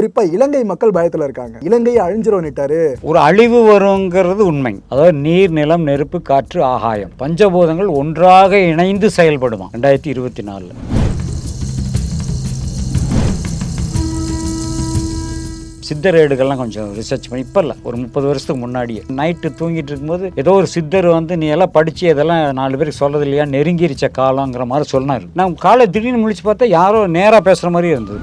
குறிப்பா இலங்கை மக்கள் பயத்துல இருக்காங்க. இலங்கையை அழிஞ்சிருவனிட்டாரு ஒரு அழிவு வருங்கிறது உண்மை. அதாவது நீர் நிலம் நெருப்பு காற்று ஆகாயம். பஞ்சபூதங்கள் ஒன்றாக இணைந்து செயல்படுமா ரெண்டாயிரத்தி இருபத்தி நாலில். சித்தர் ஏடுகள்லாம் கொஞ்சம் ரிசர்ச் பண்ணி இப்போ இல்லை. ஒரு முப்பது வருஷத்துக்கு முன்னாடியே. நைட்டு தூங்கிட்டு இருக்கும்போது ஏதோ ஒரு சித்தர் வந்து நீ எல்லாம் படித்து இதெல்லாம் நாலு பேருக்கு சொல்கிறது இல்லையா? நெருங்கிருச்ச காலங்கிற மாதிரி சொன்னார். நான் காலை திடீர்னு முடிச்சு பார்த்தா யாரோ நேராக பேசுகிற மாதிரி இருந்தது.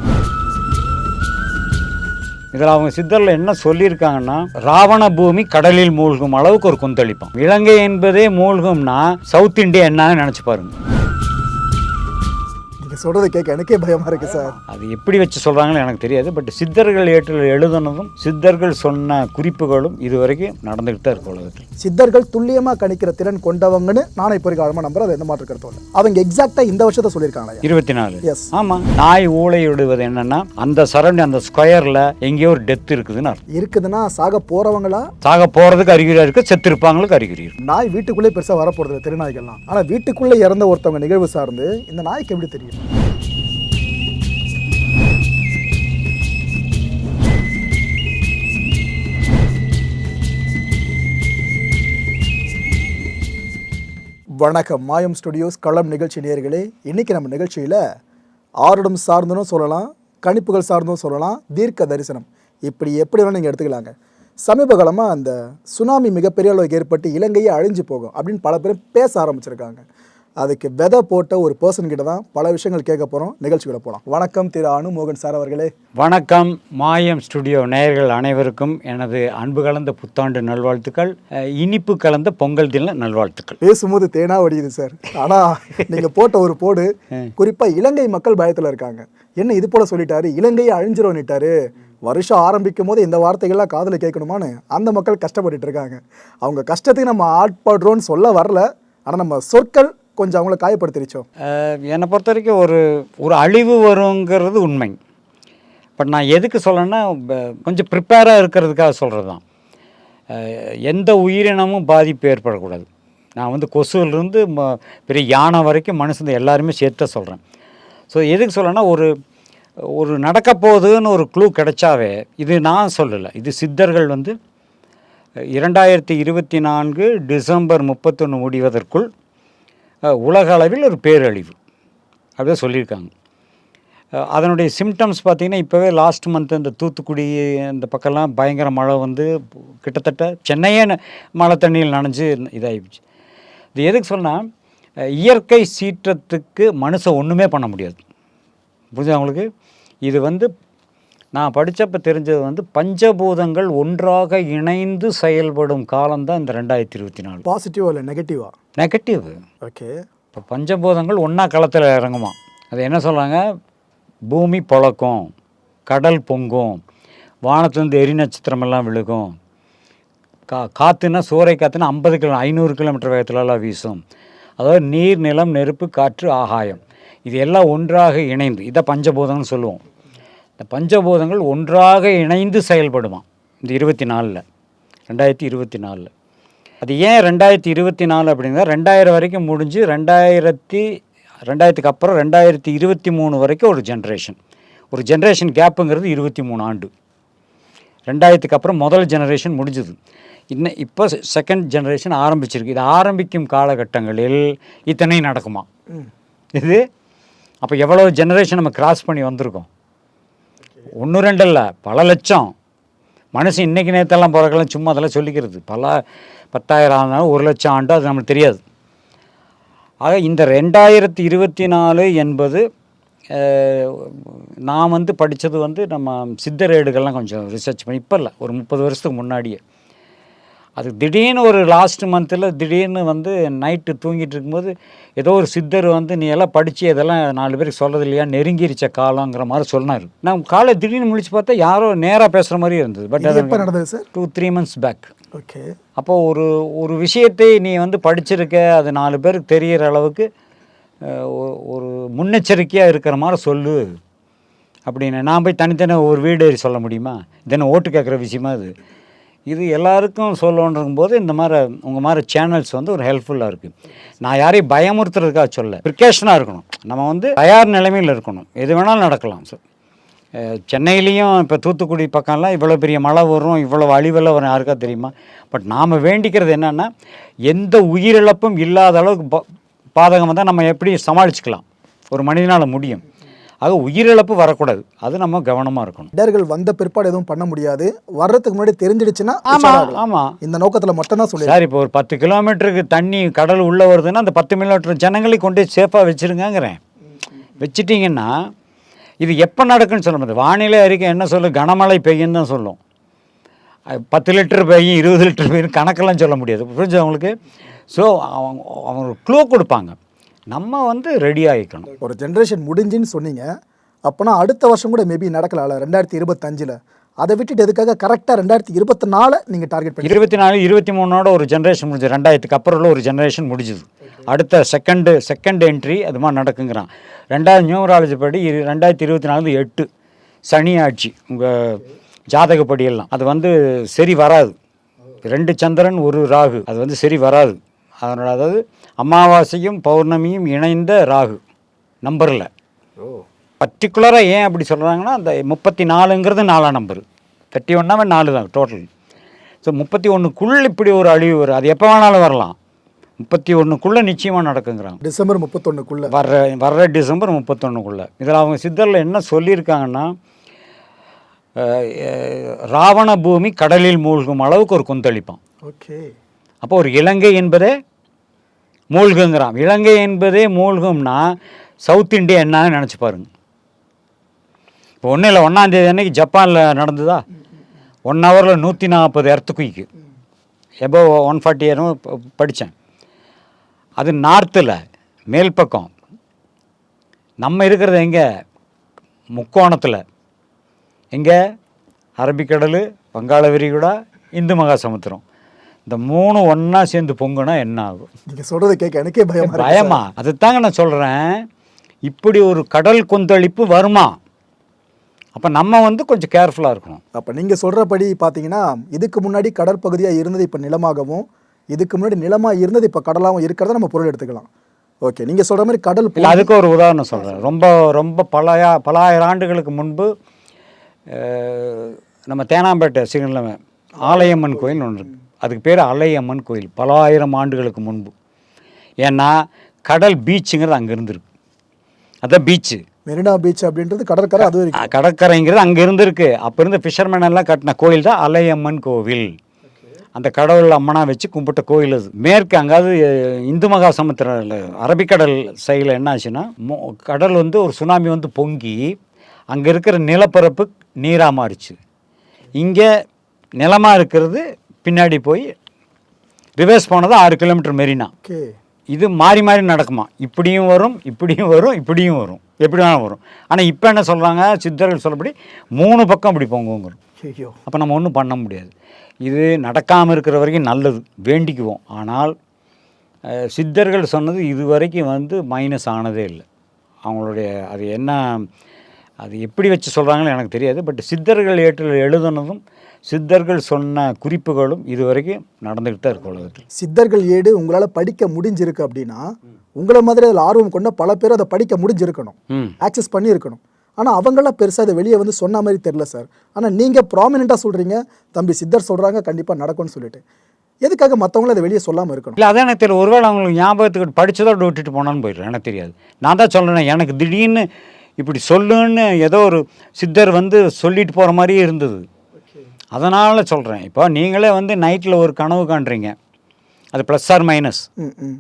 இதில் அவங்க சித்தரில் என்ன சொல்லியிருக்காங்கன்னா ராவண பூமி கடலில் மூழ்கும் அளவுக்கு ஒரு கொந்தளிப்பான் இலங்கை என்பதே மூழ்கும்னா சவுத் இந்தியா என்னன்னு நினச்சி பாருங்க. நீங்க சொல்றதை கேட்க எனக்கே பயமா இருக்கு சார் அது எப்படி வச்சு சொல்கிறாங்கன்னு எனக்கு தெரியாது பட் சித்தர்கள் ஏற்றில் எழுதுனதும் சித்தர்கள் சொன்ன குறிப்புகளும் இது வரைக்கும் நடந்துக்கிட்டு தான் இருக்கு உலகத்தில். சித்தர்கள் துல்லியமா கணிக்கிற திறன் கொண்டவங்கன்னு நானே இப்போ ஆழமா நம்புறேன். அது எந்த மாற்று கருத்தும் இல்லை. அவங்க எக்ஸாக்டா இந்த வருஷத்தை சொல்லியிருக்காங்க இருபத்தி நாலு. எஸ் ஆமாம் நாய் ஊளை விடுவது என்னன்னா அந்த சரௌண்டி அந்த ஸ்கொயரில் எங்கேயோ ஒரு டெத் இருக்குதுன்னு இருக்குதுன்னா சாக போறவங்களா? சாக போகிறதுக்கு அறிகுறியாக இருக்குது செத்திருப்பாங்களுக்கு அறிகுறி இருக்கு. நாய் வீட்டுக்குள்ளே பெருசா வரப்போறது இல்லை திருநாய்கள்லாம் ஆனா வீட்டுக்குள்ளே இறந்த ஒருத்தவங்க நிகழ்வு சார்ந்து இந்த நாய்க்கு எப்படி தெரியும்? வணக்கம். மாயம் ஸ்டுடியோஸ் களம் நிகழ்ச்சி நேர்களே இன்னைக்கு நம்ம நிகழ்ச்சியில் ஆருடம் சார்ந்தும் சொல்லலாம் கணிப்புகள் சார்ந்தும் சொல்லலாம் தீர்க்க தரிசனம். இப்படி எப்படி வேணாலும் நீங்கள் எடுத்துக்கலாங்க. சமீப காலமாக அந்த சுனாமி மிகப்பெரிய அளவுக்கு ஏற்பட்டு இலங்கையை அழிஞ்சு போகும் அப்படின்னு பல பேர் பேச ஆரம்பிச்சிருக்காங்க. அதுக்கு விதை போட்ட ஒரு பர்சன் கிட்ட தான் பல விஷயங்கள் கேட்க போகிறோம் நிகழ்ச்சிக்குள்ள போகலாம் வணக்கம் திரு அனு மோகன் சார் அவர்களே. வணக்கம். மாயம் ஸ்டுடியோ நேயர்கள் அனைவருக்கும் எனது அன்பு கலந்த புத்தாண்டு நல்வாழ்த்துக்கள். இனிப்பு கலந்த பொங்கல் தின நல்வாழ்த்துக்கள். பேசும்போது தேனா வடியுது சார். ஆனா நீங்க போட்ட ஒரு போடு குறிப்பா இலங்கை மக்கள் பயத்துல இருக்காங்க. என்ன இது போல சொல்லிட்டாரு? இலங்கையை அழிஞ்சிரோன்னுட்டாரு வருஷம் ஆரம்பிக்கும் போது இந்த வார்த்தைகள்லாம் காதுல கேட்கணுமான்னு அந்த மக்கள் கஷ்டப்பட்டுட்டு இருக்காங்க. அவங்க கஷ்டத்துக்கு நம்ம ஆட்படுறோம்னு சொல்ல வரல. ஆனா நம்ம சொற்கள் கொஞ்சம் அவங்கள காயப்படுத்திருச்சோ? என்னை பொறுத்த வரைக்கும் ஒரு ஒரு அழிவு வருங்கிறது உண்மை. பட் நான் எதுக்கு சொல்லணும்னா கொஞ்சம் ப்ரிப்பேராக இருக்கிறதுக்காக சொல்கிறது தான் எந்த உயிரினமும் பாதிப்பு ஏற்படக்கூடாது. நான் வந்து கொசுவிலிருந்து ம பெரிய யானை வரைக்கும் மனுஷன் எல்லாருமே சேர்த்து சொல்கிறேன் ஸோ எதுக்கு சொல்லணும்னா ஒரு ஒரு நடக்க போகுதுன்னு ஒரு க்ளூ கிடைச்சாவே இது நான் சொல்லலை. இது சித்தர்கள் வந்து இரண்டாயிரத்தி இருபத்தி நான்கு டிசம்பர் முப்பத்தொன்று முடிவதற்குள் உலக அளவில் ஒரு பேரழிவு. அப்படிதான் சொல்லியிருக்காங்க. அதனுடைய சிம்டம்ஸ் பார்த்திங்கன்னா இப்போவே லாஸ்ட் மந்த் இந்த தூத்துக்குடி இந்த பக்கம்லாம் பயங்கர மழை வந்து கிட்டத்தட்ட சென்னையே ந- மழை தண்ணியில் நனைஞ்சு இதாகிடுச்சு இது எதுக்கு சொன்னால் இயற்கை சீற்றத்துக்கு மனுஷன் ஒன்றுமே பண்ண முடியாது. புரிஞ்சு அவங்களுக்கு இது வந்து நான் படித்தப்ப தெரிஞ்சது வந்து பஞ்சபூதங்கள் ஒன்றாக இணைந்து செயல்படும் காலம்தான் இந்த ரெண்டாயிரத்தி இருபத்தி நாலு. பாசிட்டிவா இல்லை நெகட்டிவா நெகட்டிவ் ஓகே இப்போ பஞ்சபூதங்கள் ஒன்றா களத்தில் இறங்குமா? அது என்ன சொல்கிறாங்க பூமி பொழக்கும் கடல் பொங்கும் வானத்துலேருந்து எரி நட்சத்திரம் எல்லாம் விழுகும். கா காற்றுனா சூறை காற்றுனா ஐம்பது கிலோ ஐநூறு கிலோமீட்டர் வேகத்துலலாம் வீசும். அதாவது நீர் நிலம் நெருப்பு காற்று ஆகாயம். இது எல்லாம் ஒன்றாக இணைந்து இதை பஞ்சபூதம்னு சொல்லுவோம். இந்த பஞ்சபூதங்கள் ஒன்றாக இணைந்து செயல்படுமா? இந்த இருபத்தி நாலில் ரெண்டாயிரத்தி இருபத்தி நாலில் அது ஏன் ரெண்டாயிரத்தி இருபத்தி நாலு அப்படின்னா ரெண்டாயிரம் வரைக்கும் முடிஞ்சு ரெண்டாயிரத்தி ரெண்டாயிரத்துக்கு அப்புறம் ரெண்டாயிரத்தி இருபத்தி மூணு வரைக்கும் ஒரு ஜென்ரேஷன் ஒரு ஜென்ரேஷன் கேப்புங்கிறது இருபத்தி மூணு ஆண்டு. ரெண்டாயிரத்துக்கு அப்புறம் முதல் ஜெனரேஷன் முடிஞ்சுது. இன்னும் இப்போ செகண்ட் ஜெனரேஷன் ஆரம்பிச்சிருக்கு. இது ஆரம்பிக்கும் காலகட்டங்களில் இத்தனை நடக்குமா? இது? அப்போ எவ்வளோ ஜெனரேஷன் நம்ம கிராஸ் பண்ணி வந்திருக்கோம்? ஒன்று ரெண்டு இல்லை பல லட்சம். மனசு இன்றைக்கி நேரத்தெல்லாம் பிறக்கலாம் சும்மா அதெல்லாம் சொல்லிக்கிறது. பல பத்தாயிரம் ஆனாலும் ஒரு லட்சம் ஆண்டு அது நம்மளுக்கு தெரியாது. ஆக இந்த ரெண்டாயிரத்தி இருபத்தி நாலு என்பது நான் வந்து படித்தது வந்து நம்ம சித்தரேடுகள்லாம் கொஞ்சம் ரிசர்ச் பண்ணி இப்போ இல்லை ஒரு முப்பது வருஷத்துக்கு முன்னாடியே. அது திடீர்னு ஒரு லாஸ்ட் மந்தில் திடீர்னு வந்து நைட்டு தூங்கிட்டு இருக்கும்போது ஏதோ ஒரு சித்தர் வந்து நீ எல்லாம் படித்து இதெல்லாம் நாலு பேருக்கு சொல்கிறது இல்லையா? நெருங்கிருச்ச காலங்கிற மாதிரி சொன்னார். நான் காலை திடீர்னு முழிச்சு பார்த்தா யாரோ நேராக பேசுகிற மாதிரி இருந்தது. பட் எப்போ நடந்தது sir two three months back okay அப்போ ஒரு ஒரு விஷயத்தை நீ வந்து படிச்சிருக்க அது நாலு பேருக்கு தெரியிற அளவுக்கு ஒரு முன்னெச்சரிக்கையாக இருக்கிற மாதிரி சொல்லு. அப்படின்னு நான் போய் தனித்தனி ஒரு வீடு ஏறி சொல்ல முடியுமா? தினம் ஓட்டு கேட்குற விஷயமா அது இது எல்லாருக்கும் சொல்லணுங்கும் போது இந்த மாதிரி உங்கள் மாதிரி சேனல்ஸ் வந்து ஒரு ஹெல்ப்ஃபுல்லாக இருக்குது நான் யாரையும் பயமுறுத்துறதுக்காக சொல்ல ப்ரிகேஷனாக இருக்கணும். நம்ம வந்து தயார் நிலைமையில் இருக்கணும். எது வேணாலும் நடக்கலாம் சார் சென்னையிலையும் இப்போ தூத்துக்குடி பக்கம்லாம் இவ்வளோ பெரிய மழை வரும் இவ்வளோ அழிவெல்லாம் வரும் யாருக்கா தெரியுமா? பட் நாம் வேண்டிக்கிறது என்னென்னா எந்த உயிரிழப்பும் இல்லாத அளவுக்கு பா- பாதகம் வந்தால் நம்ம எப்படி சமாளிச்சுக்கலாம்? ஒரு மனிதனால் முடியும். ஆக உயிரிழப்பு வரக்கூடாது. அது நம்ம கவனமாக இருக்கணும். இடர்கள் வந்த பிற்பாடு எதுவும் பண்ண முடியாது. வர்றதுக்கு முன்னாடி தெரிஞ்சிடுச்சுன்னா ஆமாம். ஆமாம் இந்த நோக்கத்துல மட்டும் தான் சொல்லி சார் இப்போ ஒரு பத்து கிலோமீட்டருக்கு தண்ணி கடல் உள்ளே வருதுன்னா அந்த பத்து கிலோமீட்டர் ஜனங்களை கொண்டு சேஃபாக வச்சுருங்கங்கிறேன். வச்சிட்டிங்கன்னா இது எப்போ நடக்குன்னு சொல்ல முடியாது. வானிலை அறிக்கை என்ன சொல்லும் கனமழை பெய்யுன்னு தான் சொல்லும். பத்து லிட்டர் பெய்யும் இருபது லிட்டர் பெய்யும் கணக்கெல்லாம் சொல்ல முடியாது. புரிஞ்சு அவங்களுக்கு ஸோ அவங்க அவங்க க்ளூ கொடுப்பாங்க. நம்ம வந்து ரெடி ஆகிக்கணும் ஒரு ஜென்ரேஷன் முடிஞ்சுன்னு சொன்னீங்க. அப்போனா அடுத்த வருஷம் கூட மேபி நடக்கலாம்ல ரெண்டாயிரத்தி இருபத்தஞ்சில். அதை விட்டுட்டு எதுக்காக கரெக்டாக ரெண்டாயிரத்தி இருபத்தி நாலு நீங்கள் டார்கெட் பண்ணி இருபத்தி நாலு இருபத்தி மூணோட ஒரு ஜென்ரேஷன் முடிஞ்சு ரெண்டாயிரத்துக்கு அப்புறம் உள்ள ஒரு ஜென்ரேஷன் முடிஞ்சுது. அடுத்த செகண்டு செகண்ட் என்ட்ரி அது மாதிரி நடக்குங்கிறான். ரெண்டாயிரம் நியூமராலஜி படி இரு ரெண்டாயிரத்தி இருபத்தி நாலு எட்டு. சனி ஆட்சி உங்கள் ஜாதகப்படி எல்லாம். அது வந்து சரி வராது. ரெண்டு சந்திரன் ஒரு ராகு. அது வந்து சரி வராது. அதனால் அதாவது அமாவாசையும் பௌர்ணமியும் இணைந்த ராகு நம்பரில். பர்டிகுலராக ஏன் அப்படி சொல்கிறாங்கன்னா அந்த முப்பத்தி நாலுங்கிறது நாலாம் நம்பரு. தேர்ட்டி ஒன்னாவே நாலு தான் டோட்டல் ஸோ முப்பத்தி ஒன்றுக்குள்ளே இப்படி ஒரு அழிவு வரும் அது எப்போ வேணாலும் வரலாம். முப்பத்தி ஒன்றுக்குள்ளே நிச்சயமாக நடக்குங்கிறாங்க. டிசம்பர் முப்பத்தொன்னுக்குள்ள. வர்ற வர்ற டிசம்பர் முப்பத்தொன்றுக்குள்ளே இதில் அவங்க சித்தரில் என்ன சொல்லியிருக்காங்கன்னா ராவண பூமி கடலில் மூழ்கும் அளவுக்கு ஒரு கொந்தளிப்பான். ஓகே. அப்போ ஒரு இலங்கை என்பதே மூழ்குங்கிறான். இலங்கை என்பதே மூழ்கும்னா சவுத் இண்டியா என்னன்னு நினச்சி பாருங்க. இப்போ ஒன்றும் இல்லை ஒன்றாந்தேதி அன்னைக்கு ஜப்பானில் நடந்ததா? ஒன் ஹவரில் நூற்றி நாற்பது எர்த்துக்குய்க்கு எபோ ஒன் ஃபார்ட்டி இயரும் படித்தேன் அது நார்த்தில் மேல் பக்கம். நம்ம இருக்கிறது எங்கே? முக்கோணத்தில். எங்கே? அரபிக்கடல் வங்காள விரிகுடா இந்து மகாசமுத்திரம். இந்த மூணு ஒன்றா சேர்ந்து பொங்குனா என்ன ஆகும்? நீங்கள் சொல்கிறத கேட்க எனக்கே பயமா பயமா? அதுதாங்க நான் சொல்கிறேன் இப்படி ஒரு கடல் கொந்தளிப்பு வருமா? அப்போ நம்ம வந்து கொஞ்சம் கேர்ஃபுல்லாக இருக்கணும். அப்போ நீங்கள் சொல்கிறபடி பார்த்தீங்கன்னா இதுக்கு முன்னாடி கடற்பகுதியாக இருந்தது இப்போ நிலமாகவும் இதுக்கு முன்னாடி நிலமாக இருந்தது இப்போ கடலாகவும் இருக்கிறத நம்ம பொருள் எடுத்துக்கலாம். ஓகே நீங்கள் சொல்கிற மாதிரி கடல் இல்லை அதுக்கு ஒரு உதாரணம் சொல்கிறேன் ரொம்ப ரொம்ப பழைய பலாயிரம் ஆண்டுகளுக்கு முன்பு நம்ம தேனாம்பேட்டை சிகனில் ஆலயம்மன் கோயில் ஒன்று இருக்கு. அதுக்கு பேர் அலையம்மன் கோயில் பலாயிரம் ஆண்டுகளுக்கு முன்பு. ஏன்னா கடல் பீச்சுங்கிறது அங்கே இருந்திருக்கு. அதான் பீச்சு. மெரினா பீச் அப்படின்றது கடற்கரை அது கடற்கரைங்கிறது அங்கே இருந்திருக்கு. அப்போ இருந்த ஃபிஷர்மேன் எல்லாம் கட்டின கோயில் தான் அலையம்மன் கோவில். அந்த கடவுள் அம்மனா வச்சு கும்பிட்ட கோயில் அது. மேற்கு அங்காவது இந்து மகா சமுத்திரம் அரபிக்கடல் சைடில் என்ன ஆச்சுன்னா மோ- கடல் வந்து ஒரு சுனாமி வந்து பொங்கி அங்கே இருக்கிற நிலப்பரப்பு நீராக மாறிச்சு. இங்கே நிலமாக இருக்கிறது பின்னாடி போய் ரிவர்ஸ் போனது ஆறு கிலோமீட்டர் மெரினா. இது மாறி மாறி நடக்குமா? இப்படியும் வரும் இப்படியும் வரும் இப்படியும் வரும். எப்படி வேணாலும் வரும். ஆனால் இப்போ என்ன சொல்கிறாங்க சித்தர்கள் சொல்லபடி மூணு பக்கம் இப்படி போங்குங்கிறோம் ஐயோ. அப்போ நம்ம ஒன்றும் பண்ண முடியாது. இது நடக்காமல் இருக்கிற வரைக்கும் நல்லது. வேண்டிக்குவோம். ஆனால் சித்தர்கள் சொன்னது இது வரைக்கும் வந்து மைனஸ் ஆனதே இல்லை. அவங்களுடைய அது என்ன அது எப்படி வச்சு சொல்கிறாங்கன்னு எனக்கு தெரியாது. பட் சித்தர்கள் ஏற்றில் எழுதுனதும் சித்தர்கள் சொன்ன குறிப்புகளும் இது வரைக்கும் நடந்துக்கிட்டு தான் இருக்கு உலகத்தில். சித்தர்கள் ஏடு உங்களால் படிக்க முடிஞ்சிருக்கு அப்படின்னா உங்களை மாதிரி அதில் ஆர்வம் கொண்ட பல பேர் அதை படிக்க முடிஞ்சிருக்கணும். ஆக்சஸ் பண்ணியிருக்கணும். ஆனால் அவங்களாம் பெருசாக அதை வெளியே வந்து சொன்ன மாதிரி தெரில சார் ஆனால் நீங்கள் ப்ராமினெண்ட்டாக சொல்கிறீங்க தம்பி சித்தர் சொல்கிறாங்க கண்டிப்பாக நடக்கும்னு சொல்லிட்டு. எதுக்காக மற்றவங்களும் அதை வெளியே சொல்லாமல் இருக்கணும்? இல்லை அதான் எனக்கு தெரியல. ஒருவேளை அவங்களுக்கு ஞாபகத்துக்கு படிச்சதோட விட்டுட்டு போனான்னு போயிடுறேன். எனக்கு தெரியாது. நான் தான் சொல்கிறேன் எனக்கு திடீர்னு இப்படி சொல்லுன்னு ஏதோ ஒரு சித்தர் வந்து சொல்லிட்டு போகிற மாதிரியே இருந்தது. அதனால் சொல்கிறேன் இப்போ நீங்களே வந்து நைட்டில் ஒரு கனவு காண்றீங்க. அது ப்ளஸ் ஆர் மைனஸ்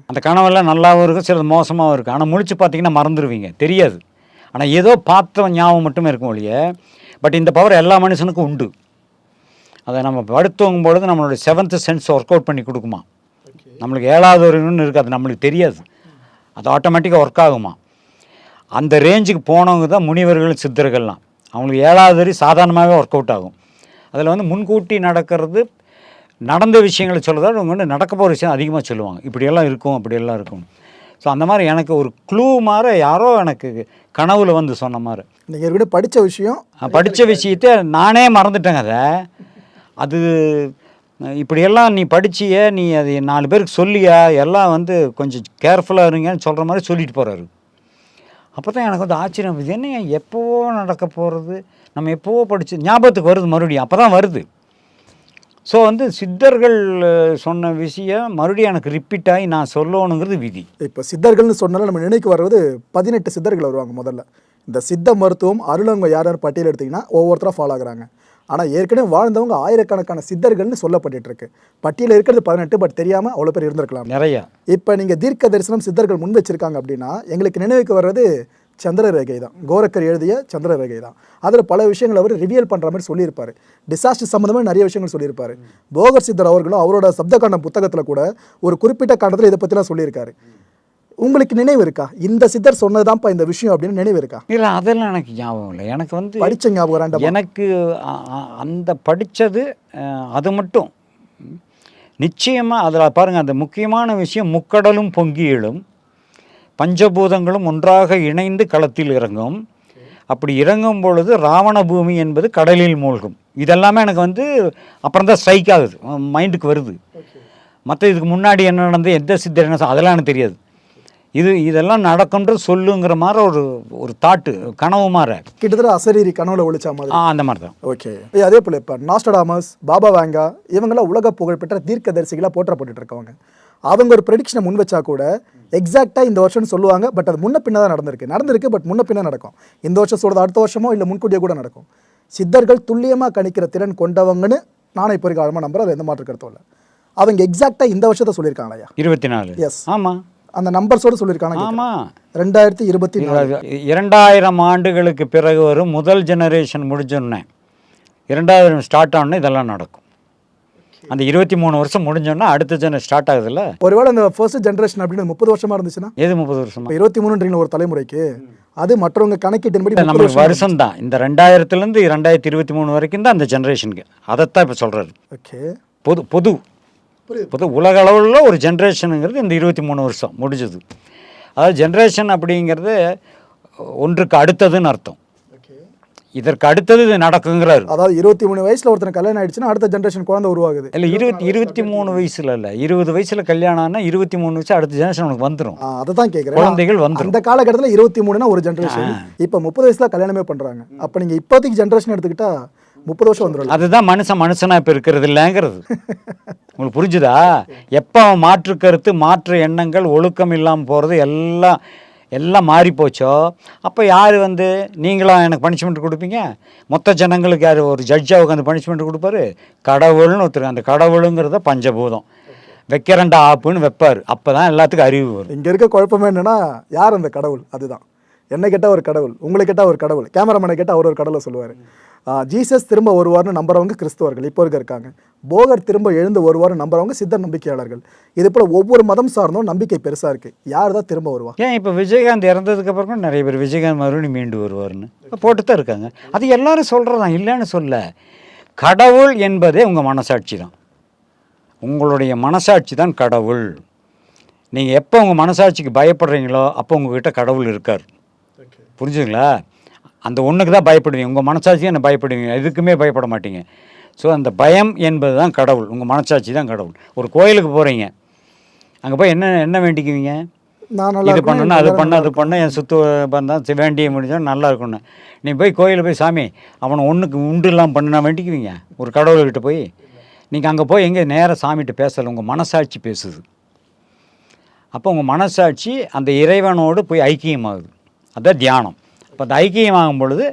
அந்த கனவெல்லாம் நல்லாவும் இருக்கும் சிலது மோசமாகவும் இருக்கும் ஆனால் முழிச்சு பார்த்தீங்கன்னா மறந்துடுவீங்க தெரியாது. ஆனால் ஏதோ பார்த்த ஞாபகம் மட்டுமே இருக்கும் ஒழிய. பட் இந்த பவர் எல்லா மனுஷனுக்கும் உண்டு. அதை நம்ம படுத்துவங்கும் பொழுது நம்மளுடைய செவன்த் சென்ஸ் ஒர்க் அவுட் பண்ணி கொடுக்குமா? நம்மளுக்கு ஏழாவது ஒரு இன்னும் இருக்குது அது நம்மளுக்கு தெரியாது. அது ஆட்டோமேட்டிக்காக ஒர்க் ஆகுமா? அந்த ரேஞ்சுக்கு போனவங்க தான் முனிவர்கள் சித்தர்கள்லாம். அவங்களுக்கு ஏழாவது வரை சாதாரணமாகவே ஒர்க் அவுட் ஆகும். அதில் வந்து முன்கூட்டி நடக்கிறது நடந்த விஷயங்களை சொல்கிறத அவங்க வந்து நடக்க போகிற விஷயம் அதிகமாக சொல்லுவாங்க. இப்படியெல்லாம் இருக்கும் அப்படியெல்லாம் இருக்கும். ஸோ அந்த மாதிரி எனக்கு ஒரு க்ளூ மாதிரி யாரோ எனக்கு கனவுல வந்து சொன்ன மாதிரி. நீங்கள் ஏற்கனவே படித்த விஷயம். படித்த விஷயத்தை நானே மறந்துட்டேங்க அதை. அது இப்படியெல்லாம் நீ படிச்சிய நீ அது நாலு பேருக்கு சொல்லியா எல்லாம் வந்து கொஞ்சம் கேர்ஃபுல்லாக இருங்கன்னு சொல்கிற மாதிரி சொல்லிட்டு போகிறாரு அப்போ தான் எனக்கு வந்து ஆச்சரியம். இது என்ன எப்போவோ நடக்க போகிறது நம்ம எப்போவோ படிச்சு ஞாபகத்துக்கு வருது மறுபடியும். அப்போ தான் வருது. ஸோ வந்து சித்தர்கள் சொன்ன விஷயம் மறுபடியும் எனக்கு ரிப்பீட் ஆகி நான் சொல்லணுங்கிறது விதி. இப்போ சித்தர்கள்னு சொன்னாலும் நம்ம நினைக்கு வர்றது பதினெட்டு சித்தர்கள் வருவாங்க முதல்ல. இந்த சித்த மருத்துவம் அருளவங்க யார் யார் பட்டியல் எடுத்தீங்கன்னா ஒவ்வொருத்தராக ஃபாலோ ஆகுறாங்க. ஆனால் ஏற்கனவே வாழ்ந்தவங்க ஆயிரக்கணக்கான சித்தர்கள்னு சொல்லப்பட்டுட்டு இருக்கு பட்டியல் இருக்கிறது பதினெட்டு பட் தெரியாமல் அவ்வளோ பேர் இருந்திருக்கலாம். நிறையா. இப்போ நீங்கள் தீர்க்க தரிசனம் சித்தர்கள் முன் வச்சிருக்காங்க அப்படின்னா எங்களுக்கு நினைவுக்கு வர்றது சந்திர ரேகை தான் கோரக்கர் எழுதிய சந்திர ரேகை தான் அதில் பல விஷயங்கள் அவர் ரிவியல் பண்ணுற மாதிரி சொல்லியிருப்பார். டிசாஸ்டர் சம்மந்தமாக நிறைய விஷயங்கள் சொல்லியிருப்பார். போகர் சித்தர் அவர்களும் அவரோட சப்தகாண்டம் புத்தகத்தில் கூட ஒரு குறிப்பிட்ட காண்டத்தில் இதை பற்றிலாம் சொல்லியிருக்காரு. உங்களுக்கு நினைவு இருக்கா? இந்த சித்தர் சொன்னதுதான்ப்பா இந்த விஷயம் அப்படின்னு நினைவு இருக்கா? இல்லை அதெல்லாம் எனக்கு ஞாபகம் இல்லை. எனக்கு வந்து படிச்ச ஞாபகம் எனக்கு அந்த படித்தது அது மட்டும். நிச்சயமாக அதில் பாருங்கள் அந்த முக்கியமான விஷயம் முக்கடலும் பொங்கி எழும் பஞ்சபூதங்களும் ஒன்றாக இணைந்து களத்தில் இறங்கும். அப்படி இறங்கும் பொழுது ராவண பூமி என்பது கடலில் மூழ்கும். இதெல்லாமே எனக்கு வந்து அப்புறம் தான் ஸ்ட்ரைக் ஆகுது. மைண்டுக்கு வருது. மற்ற இதுக்கு முன்னாடி என்ன நடந்தது எந்த சித்தர் என்ன அதெல்லாம் எனக்கு தெரியாது. இது இதெல்லாம் நடக்கும்ன்றது சொல்லுங்கிற மாதிரி ஒரு ஒரு தாட்டு கனவு மாற கிட்டத்தட்ட அசரீரி கனவுல ஒழிச்ச மாதிரி. ஆ அந்த மாதிரி தான். ஓகே அதே போல் இப்போ நாஸ்டடாமஸ் பாபா வாங்கா இவங்கெல்லாம் உலக புகழ்பெற்ற தீர்க்கதரிசிகளாக போற்றப்பட்டுட்டு இருக்கவங்க. அவங்க ஒரு ப்ரெடிக்ஷனை முன் வச்சா கூட எக்ஸாக்டாக இந்த வருஷம்னு சொல்லுவாங்க பட் அது முன்ன பின்ன தான் நடந்திருக்கு. நடந்திருக்கு பட் முன்ன பின்ன நடக்கும். இந்த வருஷம் சொல்கிறது அடுத்த வருஷமோ இல்லை முன்கூட்டியே கூட நடக்கும். சித்தர்கள் துல்லியமாக கணிக்கிற திறன் கொண்டவங்கன்னு நானும் இப்போ இருக்க ஆழமாக நம்புறேன் அது எந்த மாற்று கருத்தும் இல்லை. அவங்க எக்ஸாக்டாக இந்த வருஷத்தை சொல்லியிருக்காங்களையா இருபத்தி நாலு எஸ் ஆமாம் அந்த நம்பர்ஸோடு சொல்லியிருக்காங்க ஆமாம் ரெண்டாயிரத்தி இருபத்தி நாலு. இரண்டாயிரம் ஆண்டுகளுக்கு பிறகு வரும் முதல் ஜெனரேஷன் முடிஞ்சோடனே இரண்டாயிரம் ஸ்டார்ட் ஆனோடனே இதெல்லாம் நடக்கும். அந்த இருபத்தி மூணு வருஷம் முடிஞ்சோடனே அடுத்த ஜென ஸ்டார்ட் ஆகுதுல்ல? ஒருவேளை அந்த ஃபர்ஸ்ட் ஜென்ரேஷன் அப்படின்னு முப்பது வருஷமா இருந்துச்சுன்னா? எது முப்பது வருஷமா? இருபத்தி மூணுன்றீங்களா ஒரு தலைமுறைக்கு. அது மற்றவங்க கணக்கீட்டின்படி நம்மளுக்கு வருஷம் தான். இந்த ரெண்டாயிரத்துலேருந்து ரெண்டாயிரத்தி இருபத்தி மூணு வரைக்கும் தான் அந்த ஜென்ரேஷனுக்கு அதைத்தான் இப்போ சொல்கிறாரு ஓகே. பொது பொது. பொது உலக அளவில் ஒரு ஜென்ரேஷனுங்கிறது இந்த இருபத்தி மூணு வருஷம் முடிஞ்சது. அதாவது ஜென்ரேஷன் அப்படிங்கிறது ஒன்றுக்கு அடுத்ததுன்னு அர்த்தம். இதற்கு அடுத்தது இது நடக்குங்கிறாரு அதாவது இருபத்தி மூணு வயசுல ஒருத்தன் கல்யாணம் ஆயிடுச்சுன்னா அடுத்த ஜென்ரேஷன் குழந்தை உருவாகுது. இல்லை இருபத்தி இருபத்தி மூணு வயசுல இல்லை இருபது வயசுல கல்யாணம் ஆனால் இருபத்தி மூணு வயசு அடுத்த ஜெனரேஷன் உனக்கு வந்துடும் அதை தான் கேட்குறேன் குழந்தைகள் வந்துடும் அந்த காலகட்டத்தில் இருபத்தி மூணுனா ஒரு ஜென்ரேஷன் இப்போ முப்பது வயசுல கல்யாணமே பண்றாங்க. அப்போ நீங்க இப்போதைக்கு ஜென்ரேஷன் எடுத்துக்கிட்டா முப்பது வருஷம் வந்துடும் அதுதான் மனுஷன் மனுஷனா இப்போ இருக்கிறது இல்லைங்கிறது. உங்களுக்கு புரிஞ்சுதா? எப்போ அவன் மாற்று கருத்து மாற்று எண்ணங்கள் ஒழுக்கம் இல்லாமல் போகிறது எல்லாம் எல்லாம் மாறி போச்சோ? அப்போ யார் வந்து நீங்களாம் எனக்கு பனிஷ்மெண்ட் கொடுப்பீங்க? மொத்த ஜனங்களுக்கு யார் ஒரு ஜட்ஜாக உட்காந்து பனிஷ்மெண்ட் கொடுப்பாரு? கடவுள்னு ஒருத்தர் அந்த கடவுளுங்கிறத பஞ்சபூதம். வைக்கிறண்டா ஆப்புன்னு வைப்பார். அப்போ தான் எல்லாத்துக்கும் அறிவு வரும். இங்கே இருக்க குழப்பம் என்னென்னா யார் அந்த கடவுள்? அதுதான். என்ன கேட்டால் ஒரு கடவுள் உங்களை கேட்டால் ஒரு கடவுள் கேமராமேனை கேட்டால் அவர் ஒரு கடவுளை சொல்லுவார். ஜீசஸ் திரும்ப வருவார்னு நம்புறவங்க கிறிஸ்துவர்கள். இப்போ இருக்க இருக்காங்க. போகர் திரும்ப எழுந்து வருவார்னு நம்புறவங்க சித்த நம்பிக்கையாளர்கள். இது போல ஒவ்வொரு மதம் சார்ந்தும் நம்பிக்கை பெருசா இருக்கு. யார் தான் திரும்ப வருவா? ஏன் இப்போ விஜயகாந்த் இறந்ததுக்கு அப்புறம் நிறைய பேர் விஜயகாந்த் மறுபடியும் மீண்டு வருவார்னு போட்டு தான் இருக்காங்க. அது எல்லாரும் சொல்கிறதான் இல்லைன்னு சொல்ல. கடவுள் என்பதே உங்கள் மனசாட்சி தான். உங்களுடைய மனசாட்சி தான் கடவுள். நீங்கள் எப்போ உங்கள் மனசாட்சிக்கு பயப்படுறீங்களோ அப்போ உங்ககிட்ட கடவுள் இருக்கார். புரிஞ்சுங்களா அந்த ஒன்றுக்கு தான் பயப்படுவீங்க. உங்கள் மனசாட்சியும் என்ன பயப்படுவீங்க. எதுக்குமே பயப்பட மாட்டீங்க. ஸோ அந்த பயம் என்பது தான் கடவுள். உங்கள் மனசாட்சி தான் கடவுள். ஒரு கோயிலுக்கு போகிறீங்க அங்கே போய் என்ன என்ன வேண்டிக்குவீங்க? இது பண்ணணும் அது பண்ண அது பண்ண என் சுத்து பண்ணால் வேண்டிய முடிஞ்சோம் நல்லா இருக்கணும் நீ போய் கோயிலில் போய் சாமி அவனை ஒன்றுக்கு உண்டு இல்லாமல் பண்ணினா வேண்டிக்குவீங்க? ஒரு கடவுள்கிட்ட போய். நீங்கள் அங்கே போய் எங்கே நேராக சாமிகிட்ட பேசலை உங்கள் மனசாட்சி பேசுது. அப்போ உங்கள் மனசாட்சி அந்த இறைவனோடு போய் ஐக்கியமாகுது. அதான் தியானம். அப்போ அந்த ஐக்கியமாகும் பொழுது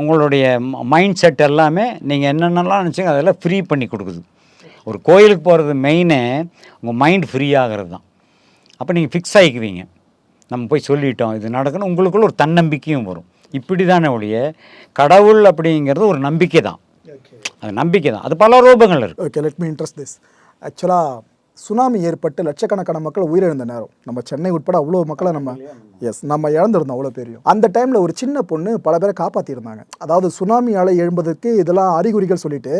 உங்களுடைய மைண்ட் செட் எல்லாமே நீங்கள் என்னென்னலாம் நினச்சிங்க அதெல்லாம் ஃப்ரீ பண்ணி கொடுக்குது. ஒரு கோயிலுக்கு போகிறது மெயினே உங்கள் மைண்ட் ஃப்ரீ ஆகிறது தான். அப்போ நீங்கள் ஃபிக்ஸ் ஆகிக்குவீங்க நம்ம போய் சொல்லிட்டோம் இது நடக்கணும் உங்களுக்குள்ள ஒரு தன்னம்பிக்கையும் வரும். இப்படி தானே ஒழிய கடவுள் அப்படிங்கிறது ஒரு நம்பிக்கை தான். அது நம்பிக்கை தான். அது பல ரூபங்கள் இருக்குது okay let me interest this ஆக்சுவலாக சுனாமி ஏற்பட்டு லட்சக்கணக்கான மக்கள் உயிரிழந்த நேரம். நம்ம சென்னை உட்பட அவ்வளோ மக்களை நம்ம எஸ் நம்ம இழந்திருந்தோம் அவ்வளோ பேரையும். அந்த டைமில் ஒரு சின்ன பொண்ணு பல பேரை காப்பாற்றிருந்தாங்க அதாவது சுனாமி அலை எழும்புவதற்கு இதெல்லாம் அறிகுறிகள் சொல்லிட்டு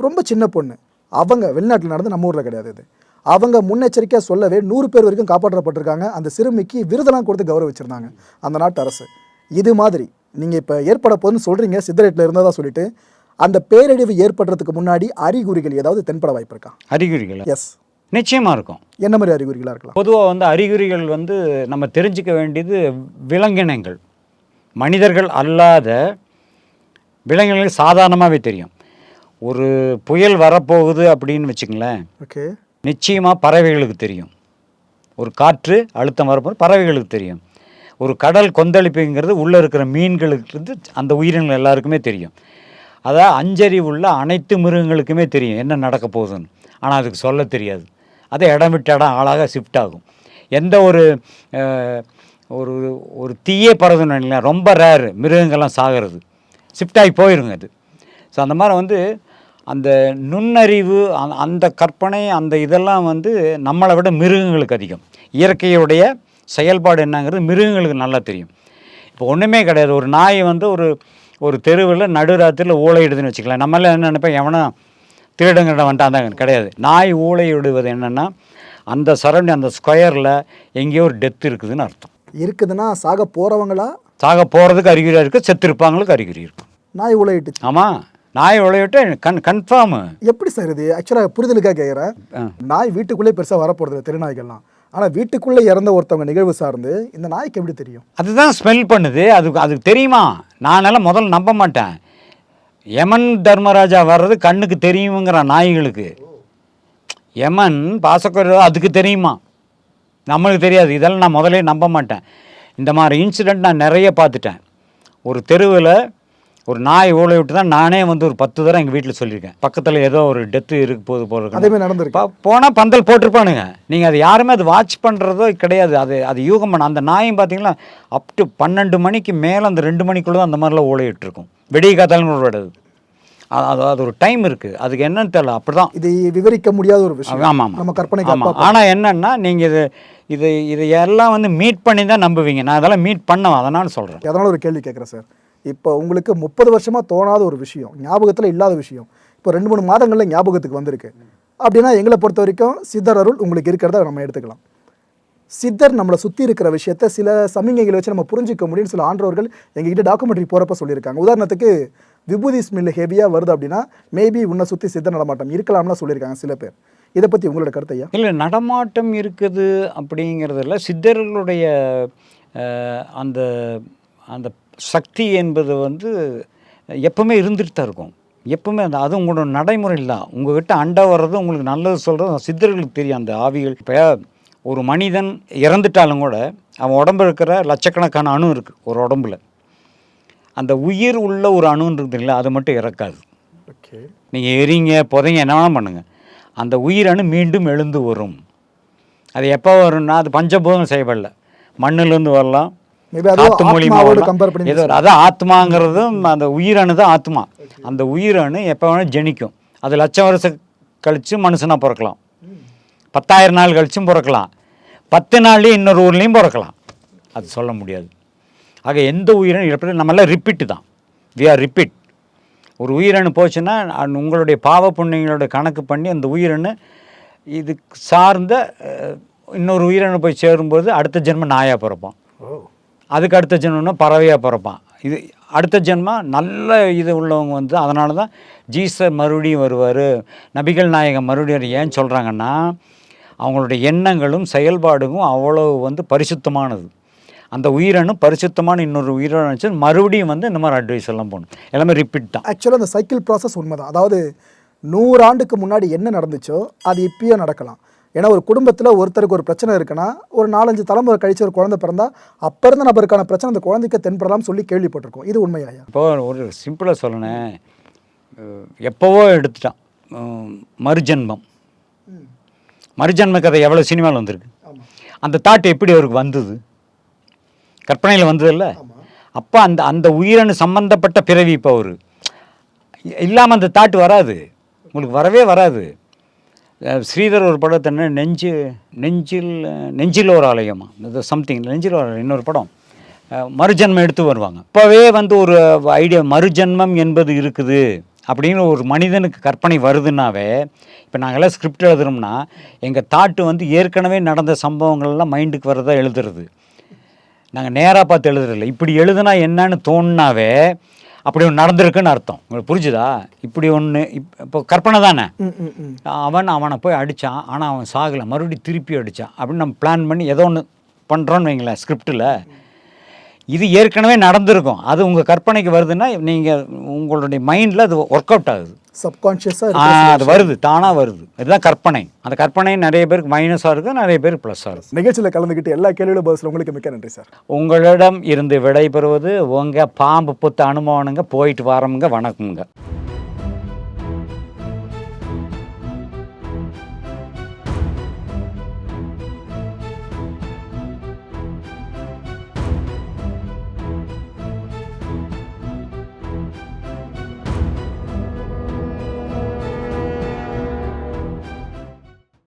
ரொம்ப சின்ன பொண்ணு. அவங்க வெளிநாட்டில் நடந்து நம்ம ஊரில் கிடையாது இது. அவங்க முன்னெச்சரிக்கையாக சொல்லவே நூறு பேர் வரைக்கும் காப்பாற்றப்பட்டிருக்காங்க. அந்த சிறுமிக்கு விருதெல்லாம் கொடுத்து கௌரவிச்சிருந்தாங்க. அந்த நாட்டு அரசு. இது மாதிரி நீங்கள் இப்போ ஏற்பட போகுதுன்னு சொல்கிறீங்க சித்தரேட்டில் இருந்ததா சொல்லிட்டு அந்த பேரழிவு ஏற்படுறதுக்கு முன்னாடி அறிகுறிகள் ஏதாவது தென்பட வாய்ப்பு இருக்கா? அறிகுறிகள்? எஸ் நிச்சயமாக இருக்கும். என்ன மாதிரி அறிகுறிகளாக இருக்கலாம்? பொதுவாக வந்து அறிகுறிகள் வந்து நம்ம தெரிஞ்சுக்க வேண்டியது விலங்கினங்கள். மனிதர்கள் அல்லாத விலங்குகளுக்கு சாதாரணமாகவே தெரியும். ஒரு புயல் வரப்போகுது அப்படின்னு வச்சுங்களேன் ஓகே. நிச்சயமாக பறவைகளுக்கு தெரியும். ஒரு காற்று அழுத்தம் வரப்போது பறவைகளுக்கு தெரியும். ஒரு கடல் கொந்தளிப்புங்கிறது உள்ளே இருக்கிற மீன்களுக்கு அந்த உயிரினங்கள் எல்லாருக்குமே தெரியும். அதான் அஞ்சறிவு உள்ள அனைத்து மிருகங்களுக்குமே தெரியும் என்ன நடக்க போகுதுன்னு. ஆனால் அதுக்கு சொல்ல தெரியாது. அதை இடம் விட்ட இடம் ஆளாக ஷிஃப்ட் ஆகும். எந்த ஒரு ஒரு ஒரு தீயே பறதுன்னு வைங்களேன் ரொம்ப ரேர் மிருகங்கள்லாம் சாகிறது. ஷிஃப்ட் ஆகி போயிருங்க அது. ஸோ அந்த மாதிரி வந்து அந்த நுண்ணறிவு அந்த- அந்த கற்பனை அந்த இதெல்லாம் வந்து நம்மளை விட மிருகங்களுக்கு அதிகம். இயற்கையுடைய செயல்பாடு என்னங்கிறது மிருகங்களுக்கு நல்லா தெரியும். இப்போ ஒன்றுமே கிடையாது. ஒரு நாய் வந்து ஒரு ஒரு தெருவில் நடுராத்திரியில் ஊழையிடுதுன்னு வச்சுக்கலாம். நம்மளாம் என்ன நினைப்பேன் எவனா திருடங்கிட்ட வந்துட்டாங்க கிடையாது. நாய் ஊழையிடுவது என்னென்னா அந்த சரௌண்டிங் அந்த ஸ்கொயரில் எங்கேயோ ஒரு டெத் இருக்குதுன்னு அர்த்தம். இருக்குதுன்னா சாக போகிறவங்களா சாக போகிறதுக்கு அறிகுறியாக இருக்குது செத்துருப்பாங்களுக்கு அறிகுறி இருக்கும் நாய் உழையிட்டு ஆமாம் நாய் உழையிட்டு கன் கன்ஃபார்மு எப்படி சார் இது? ஆக்சுவலாக புரிதலுக்காக கேட்குறேன் நாய் வீட்டுக்குள்ளே பெருசாக வரப்போகிறது தெருநாய்கள்லாம். ஆனால் வீட்டுக்குள்ளே இறந்த ஒருத்தவங்க நிகழ்வு சார்ந்து இந்த நாய்க்கு எப்படி தெரியும்? அதுதான் ஸ்மெல் பண்ணுது. அதுக்கு அதுக்கு தெரியுமா? நானெல்லாம் முதல்ல நம்ப மாட்டேன். யமன் தர்மராஜா வர்றது கண்ணுக்கு தெரியுங்கிற நாய்களுக்கு. யமன் பாசக்குறை அதுக்கு தெரியுமா? நம்மளுக்கு தெரியாது. இதெல்லாம் நான் முதல்ல நம்ப மாட்டேன். இந்த மாதிரி இன்சிடெண்ட் நான் நிறைய பார்த்துட்டேன். ஒரு தெருவில் ஒரு நாய் ஓலை விட்டு தான் நானே வந்து ஒரு பத்து தடவை எங்கள் வீட்டில் சொல்லியிருக்கேன். பக்கத்தில் ஏதோ ஒரு டெத்து இருக்கு போது போகிறது அதேமாதிரி நடந்திருக்கு. போனால் பந்தல் போட்டிருப்பானுங்க. நீங்கள் அது யாருமே அது வாட்ச் பண்ணுறதோ கிடையாது. அது அது யூகம் பண்ண அந்த நாயும் பார்த்தீங்கன்னா அப் டு பன்னெண்டு மணிக்கு மேலே அந்த ரெண்டு மணிக்குள்ளே தான் அந்த மாதிரிலாம் ஓலையிட்டு இருக்கும் வெடிய காத்தாலும் விடாது. அது அது ஒரு டைம் இருக்குது அதுக்கு என்னன்னு தெரியல. அப்படி தான் இது விவரிக்க முடியாத ஒரு விஷயம். ஆமாம் நம்ம கற்பனைக்கு ஆமாம் ஆனால் என்னன்னா நீங்கள் இது இது இது எல்லாம் வந்து மீட் பண்ணி தான் நம்புவீங்க. நான் அதெல்லாம் மீட் பண்ண அதனால சொல்கிறேன் அதனால ஒரு கேள்வி கேட்குறேன் சார் இப்போ உங்களுக்கு முப்பது வருஷமாக தோணாத ஒரு விஷயம் ஞாபகத்தில் இல்லாத விஷயம். இப்போ ரெண்டு மூணு மாதங்களில் ஞாபகத்துக்கு வந்திருக்கு. அப்படின்னா எங்களை பொறுத்த வரைக்கும் சித்தர் அருள் உங்களுக்கு இருக்கிறத நம்ம எடுத்துக்கலாம். சித்தர் நம்மளை சுற்றி இருக்கிற விஷயத்த சில சமிகைகளை வச்சு நம்ம புரிஞ்சிக்க முடியும்னு சில ஆண்டவர்கள் எங்ககிட்ட டாக்குமெண்ட்ரி போகிறப்ப சொல்லியிருக்காங்க. உதாரணத்துக்கு விபூதி ஸ்மெல் ஹெவியாக வருது அப்படின்னா மேபி உன்னை சுற்றி சித்தர் நடமாட்டம் இருக்கலாம்லாம் சொல்லியிருக்காங்க சில பேர். இதை பற்றி உங்களோட கருத்து ஐயா? இல்லை நடமாட்டம் இருக்குது அப்படிங்கிறதுல சித்தர்களுடைய அந்த அந்த சக்தி என்பது வந்து எப்பவுமே இருந்துட்டு தான் இருக்கும். எப்பவுமே அந்த அது உங்களோட நடைமுறை இல்லை உங்ககிட்ட அண்டை வர்றது உங்களுக்கு நல்லது சொல்கிறது சித்தர்களுக்கு தெரியும். அந்த ஆவிகள் இப்போ ஒரு மனிதன் இறந்துட்டாலும் கூட அவன் உடம்புல இருக்கிற லட்சக்கணக்கான அணு இருக்குது ஒரு உடம்புல. அந்த உயிர் உள்ள ஒரு அணுன்னு இல்லை அது மட்டும் இறக்காது. ஓகே. நீங்கள் எரிங்க புதைங்க என்ன வேணால் பண்ணுங்கள் அந்த உயிரணு மீண்டும் எழுந்து வரும். அது எப்போ வரும்னா அது பஞ்சபூதம் செய்யப்படல. மண்ணிலேருந்து வரலாம். அதான் ஆத்மாங்கிறதும் அந்த உயிரணு தான் ஆத்மா. அந்த உயிரணு எப்போ வேணால் ஜெனிக்கும். அது லட்சம் வருஷம் கழித்து மனுஷனாக பிறக்கலாம். பத்தாயிரம் நாள் கழிச்சும் பிறக்கலாம். பத்து நாள்லேயும் இன்னொரு ஊர்லேயும் பிறக்கலாம். அது சொல்ல முடியாது. ஆக எந்த உயிரினும் இறப்பது நம்மளாம் ரிப்பீட்டு தான். வி ஆர் ரிப்பீட் ஒரு உயிரணு போச்சுன்னா உங்களுடைய பாவ புண்ணியங்களோட கணக்கு பண்ணி அந்த உயிரணு இது சார்ந்த இன்னொரு உயிரணு போய் சேரும்போது அடுத்த ஜென்மம் நாயாக பிறப்பான் ஓ. அதுக்கு அடுத்த ஜென்மம்னா பறவையாக பிறப்பான். இது அடுத்த ஜென்மம் நல்ல இது உள்ளவங்க வந்து அதனால தான் ஜீசர் மறுபடியும் வருவார். நபிகள் நாயகம் மறுபடியும் ஏன் சொல்கிறாங்கன்னா அவங்களுடைய எண்ணங்களும் செயல்பாடுகளும் அவ்வளோ வந்து பரிசுத்தமானது. அந்த உயிரணு பரிசுத்தமான இன்னொரு உயிரணு வச்சு மறுபடியும் வந்து இந்த மாதிரி அட்வைஸ் எல்லாம் போகணும் எல்லாமே ரிப்பீட் தான். ஆக்சுவலாக அந்த சைக்கிள் ப்ராசஸ் உண்மைதான். அதாவது நூறு ஆண்டுக்கு முன்னாடி என்ன நடந்துச்சோ அது இப்பயும் நடக்கலாம். ஏன்னா ஒரு குடும்பத்தில் ஒருத்தருக்கு ஒரு பிரச்சனை இருக்குன்னா ஒரு நாலஞ்சு தலைமுறை கழிச்சு ஒரு குழந்தை பிறந்தா அப்போ இருந்த நபருக்கான பிரச்சனை அந்த குழந்தைக்கு தென்படலாம் சொல்லி கேள்விப்பட்டிருக்கோம். இது உண்மையாயா இப்போ ஒரு சிம்பிளாக சொல்லணேன் அஹ் எப்போவோ எடுத்துட்டான். மறுஜென்மம். மறுஜென்ம கதை எவ்வளோ சினிமாவில் வந்திருக்கு? அந்த தாட் எப்படி அவருக்கு வந்தது? கற்பனையில் வந்ததில்ல அப்போ அந்த அந்த உயிரணு சம்பந்தப்பட்ட பிறவி இப்போ அவர். இல்லாமல் அந்த தாட் வராது. உங்களுக்கு வரவே வராது. ஸ்ரீதர் ஒரு படத்தை என்ன நெஞ்சு நெஞ்சில் நெஞ்சில் ஒரு ஆலயமா. இது சம்திங் நெஞ்சில் ஒரு இன்னொரு படம். மறுஜன்மம் மறுஜென்மம் எடுத்து வருவாங்க. இப்போவே வந்து ஒரு ஐடியா மறுஜென்மம் என்பது இருக்குது அப்படின்னு ஒரு மனிதனுக்கு கற்பனை வருதுன்னாவே இப்போ நாங்கள்லாம் ஸ்கிரிப்ட் எழுதுறோம்னா எங்கள் தாட்டு வந்து ஏற்கனவே நடந்த சம்பவங்கள்லாம் மைண்டுக்கு வரதான் எழுதுறது. நாங்கள் நேராக பார்த்து எழுதுறதில்ல. இப்படி எழுதுனா என்னன்னு தோணுனாவே அப்படி ஒன்று நடந்திருக்குன்னு அர்த்தம். உங்களுக்கு புரிஞ்சுதா? இப்படி ஒன்று இப் இப்போ கற்பனை தானே? அவன் அவனை போய் அடித்தான் ஆனால் அவன் சாகலை. மறுபடியும் திருப்பி அடித்தான் அப்படின்னு நம்ம பிளான் பண்ணி ஏதோ ஒன்று பண்ணுறோன்னு வைங்களேன் ஸ்கிரிப்டில் இது ஏற்கனவே நடந்திருக்கும். அது உங்கள் கற்பனைக்கு வருதுன்னா நீங்கள் உங்களுடைய மைண்டில் அது ஒர்க் அவுட் ஆகுது. சப்கான்ஷியஸாக அது வருது தானாக வருது. இதுதான் கற்பனை. அந்த கற்பனை நிறைய பேருக்கு மைனஸாக இருக்குது நிறைய பேருக்கு ப்ளஸ்ஸாக இருக்குது நிகழ்ச்சியில் கலந்துக்கிட்டு எல்லா கேள்வியிலும் பதில் உங்களுக்கு மிக்க நன்றி சார். உங்களிடம் இருந்து விடைபெறுவது உங்கள் பாம்பு புத்த அனுபவனுங்க போயிட்டு வரமுங்க வணக்கமுங்க.